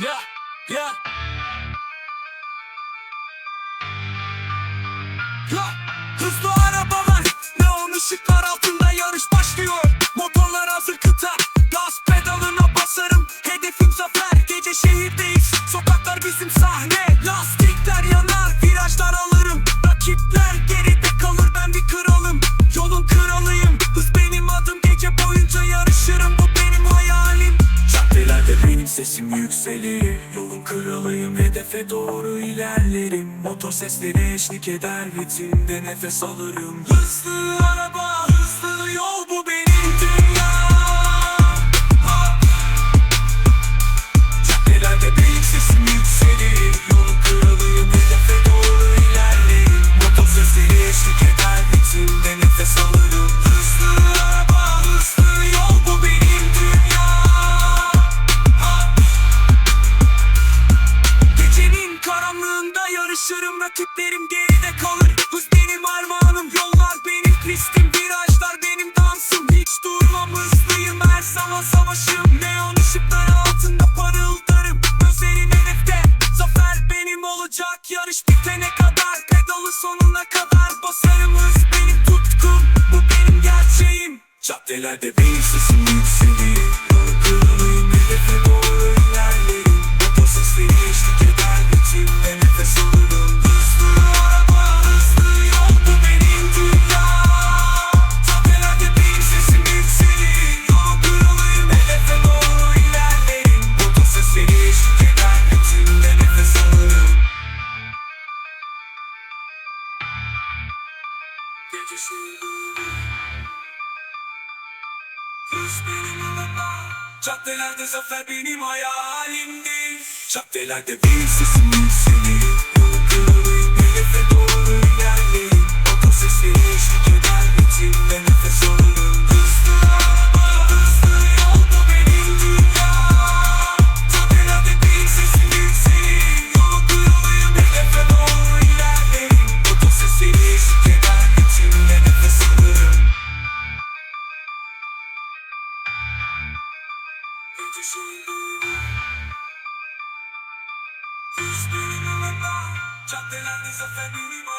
Yeah, yeah. Hızlı Sesim yükselir Yolun kralıyım hedefe doğru ilerlerim. Motor sesleri eşlik eder ritimde nefes alırım. Hızlı araba. Savaşım neon ışıkları altında parıldarım. Gözlerin hedefte zafer benim olacak. Yarış bitene kadar pedalı sonuna kadar basarım. Benim tutkum bu benim gerçeğim. Caddelerde benim sesim yükseliyor gecesi Göz benim alama Caddelerde zafer benim hayalimdi Caddelerde bir sesim seni Caddelerde zafer minimum.